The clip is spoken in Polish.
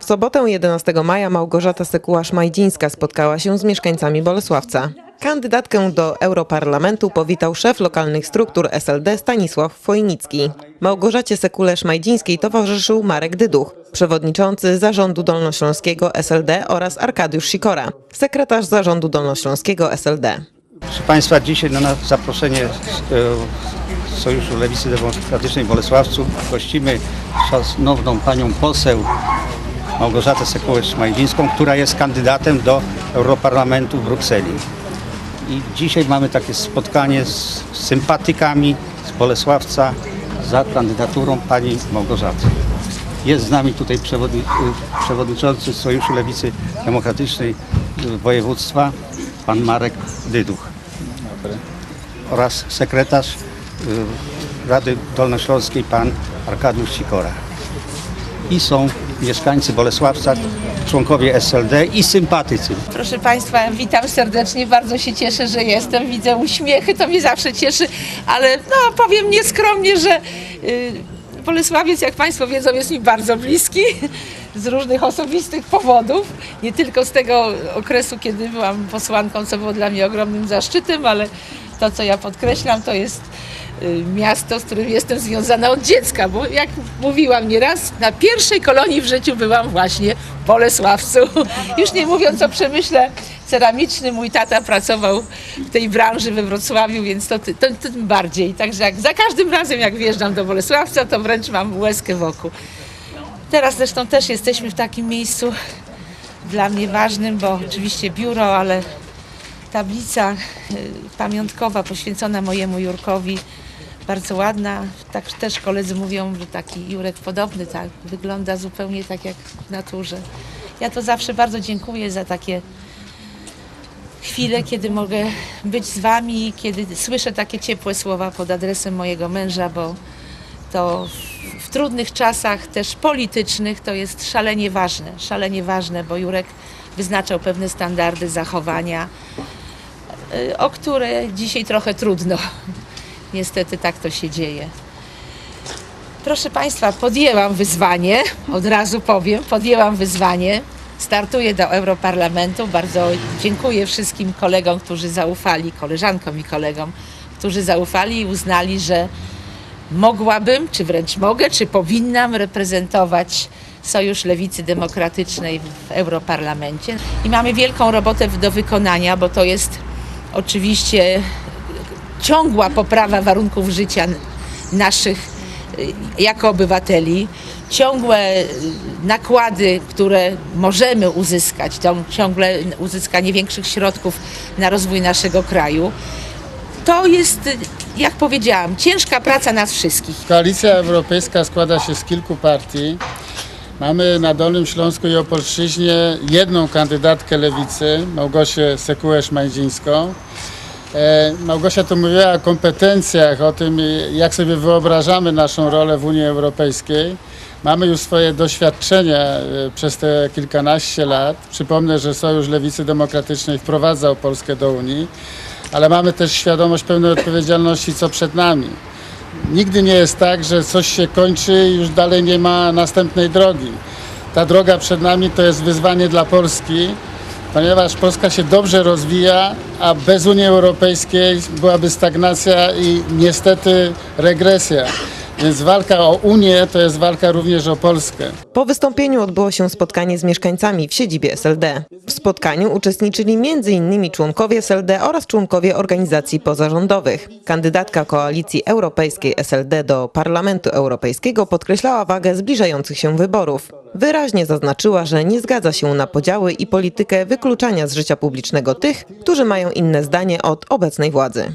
W sobotę 11 maja Małgorzata Sekuła-Szmajdzińska spotkała się z mieszkańcami Bolesławca. Kandydatkę do Europarlamentu powitał szef lokalnych struktur SLD Stanisław Fojnicki. Małgorzacie Sekule-Szmajdzińskiej towarzyszył Marek Dyduch, przewodniczący Zarządu Dolnośląskiego SLD oraz Arkadiusz Sikora, sekretarz Zarządu Dolnośląskiego SLD. Proszę Państwa, dzisiaj na nas zaproszenie e, Sojuszu Lewicy Demokratycznej w Bolesławcu gościmy szanowną panią poseł Małgorzatę Sekułę-Szmajdzińską, która jest kandydatem do Europarlamentu w Brukseli. I dzisiaj mamy takie spotkanie z sympatykami z Bolesławca za kandydaturą pani Małgorzaty. Jest z nami tutaj y, przewodniczący Sojuszu Lewicy Demokratycznej województwa, pan Marek Dyduch oraz sekretarz Rady Dolnośląskiej pan Arkadiusz Sikora. I są mieszkańcy Bolesławca, członkowie SLD i sympatycy. Proszę Państwa, witam serdecznie, bardzo się cieszę, że jestem. Widzę uśmiechy, to mnie zawsze cieszy, ale no, powiem nieskromnie, że y, Bolesławiec, jak Państwo wiedzą, jest mi bardzo bliski z różnych osobistych powodów. Nie tylko z tego okresu, kiedy byłam posłanką, co było dla mnie ogromnym zaszczytem, ale to, co ja podkreślam, to jest y, miasto, z którym jestem związana od dziecka, bo jak mówiłam nieraz, na pierwszej kolonii w życiu byłam właśnie w Bolesławcu. Już nie mówiąc o przemyśle ceramicznym, mój tata pracował w tej branży we Wrocławiu, więc to, to, to tym bardziej. Także jak, za każdym razem, jak wjeżdżam do Bolesławca, to wręcz mam łezkę wokół. Teraz zresztą też jesteśmy w takim miejscu dla mnie ważnym, bo oczywiście biuro, ale tablica y, pamiątkowa poświęcona mojemu Jurkowi. Bardzo ładna. Tak też koledzy mówią, że taki Jurek podobny, tak, wygląda zupełnie tak jak w naturze. Ja to zawsze bardzo dziękuję za takie chwile, kiedy mogę być z wami, kiedy słyszę takie ciepłe słowa pod adresem mojego męża, bo to w, w trudnych czasach też politycznych to jest szalenie ważne, szalenie ważne, bo Jurek wyznaczał pewne standardy zachowania, o które dzisiaj trochę trudno. Niestety tak to się dzieje. Proszę Państwa, podjęłam wyzwanie, od razu powiem, podjęłam wyzwanie. Startuję do Europarlamentu. Bardzo dziękuję wszystkim kolegom, którzy zaufali, koleżankom i kolegom, którzy zaufali i uznali, że mogłabym, czy wręcz mogę, czy powinnam reprezentować Sojusz Lewicy Demokratycznej w Europarlamencie. I mamy wielką robotę do wykonania, bo to jest oczywiście ciągła poprawa warunków życia naszych y, jako obywateli, ciągłe y, nakłady, które możemy uzyskać, to ciągle uzyskanie większych środków na rozwój naszego kraju. To jest, jak powiedziałam, ciężka praca nas wszystkich. Koalicja Europejska składa się z kilku partii. Mamy na Dolnym Śląsku i Opolszczyźnie jedną kandydatkę lewicy, Małgosię Sekułę-Szmajdzińską. E, Małgosia tu mówiła o kompetencjach, o tym, jak sobie wyobrażamy naszą rolę w Unii Europejskiej. Mamy już swoje doświadczenia e, przez te kilkanaście lat. Przypomnę, że Sojusz Lewicy Demokratycznej wprowadzał Polskę do Unii, ale mamy też świadomość pełnej odpowiedzialności, co przed nami. Nigdy nie jest tak, że coś się kończy i już dalej nie ma następnej drogi. Ta droga przed nami to jest wyzwanie dla Polski, ponieważ Polska się dobrze rozwija, a bez Unii Europejskiej byłaby stagnacja i niestety regresja. Więc walka o Unię to jest walka również o Polskę. Po wystąpieniu odbyło się spotkanie z mieszkańcami w siedzibie SLD. W spotkaniu uczestniczyli m.in. członkowie SLD oraz członkowie organizacji pozarządowych. Kandydatka koalicji europejskiej SLD do Parlamentu Europejskiego podkreślała wagę zbliżających się wyborów. Wyraźnie zaznaczyła, że nie zgadza się na podziały i politykę wykluczania z życia publicznego tych, którzy mają inne zdanie od obecnej władzy.